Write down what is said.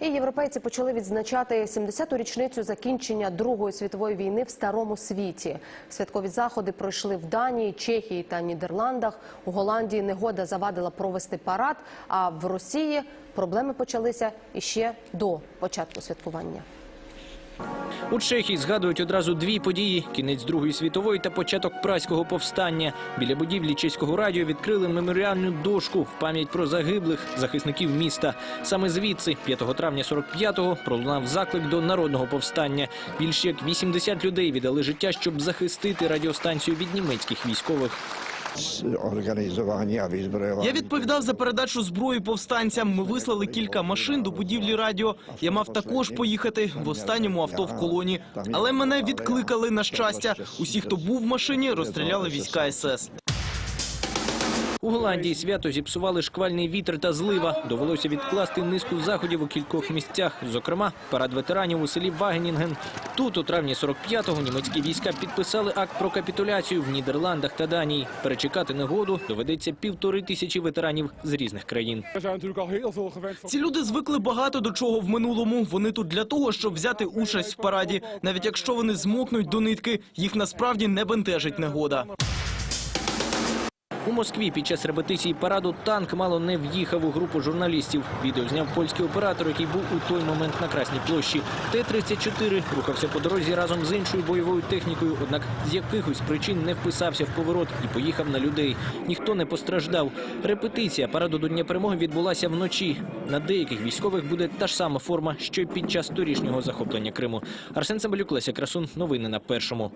І європейці почали відзначати 70-ту річницю закінчення Другої світової війни в старому світі. Святкові заходи пройшли в Данії, Чехії та Нідерландах. У Голландії негода завадила провести парад. А в Росії проблеми почалися іще до початку святкування. У Чехії згадують одразу дві події: кінець Другої світової та початок праського повстання. Біля будівлі чеського радіо відкрили меморіальну дошку в пам'ять про загиблих захисників міста. Саме звідси, 5 травня 45-го, пролунав заклик до народного повстання. Більш як 80 людей віддали життя, щоб захистити радіостанцію від німецьких військових. Організування відбривання. Я відповідав за передачу зброї повстанцям. Ми вислали кілька машин до будівлі радіо. Я мав також поїхати в останньому авто в колоні. Але мене відкликали на щастя. Усі, хто був в машині, розстріляли війська СС. У Голландії свято зіпсували шквальний вітер та злива. Довелося відкласти низку заходів у кількох місцях. Зокрема, парад ветеранів у селі Вагенінген. Тут у травні 45-го німецькі війська підписали акт про капітуляцію в Нідерландах та Данії. Перечекати негоду доведеться півтори тисячі ветеранів з різних країн. Ці люди звикли багато до чого в минулому. Вони тут для того, щоб взяти участь в параді. Навіть якщо вони змокнуть до нитки, їх насправді не бентежить негода. У Москві під час репетиції параду танк мало не в'їхав у групу журналістів. Відео зняв польський оператор, який був у той момент на Красній площі. Т-34 рухався по дорозі разом з іншою бойовою технікою, однак з якихось причин не вписався в поворот і поїхав на людей. Ніхто не постраждав. Репетиція параду до Дня перемоги відбулася вночі. На деяких військових буде та ж сама форма, що й під час торішнього захоплення Криму. Арсен Цимбалюк, Леся Красун. Новини на першому.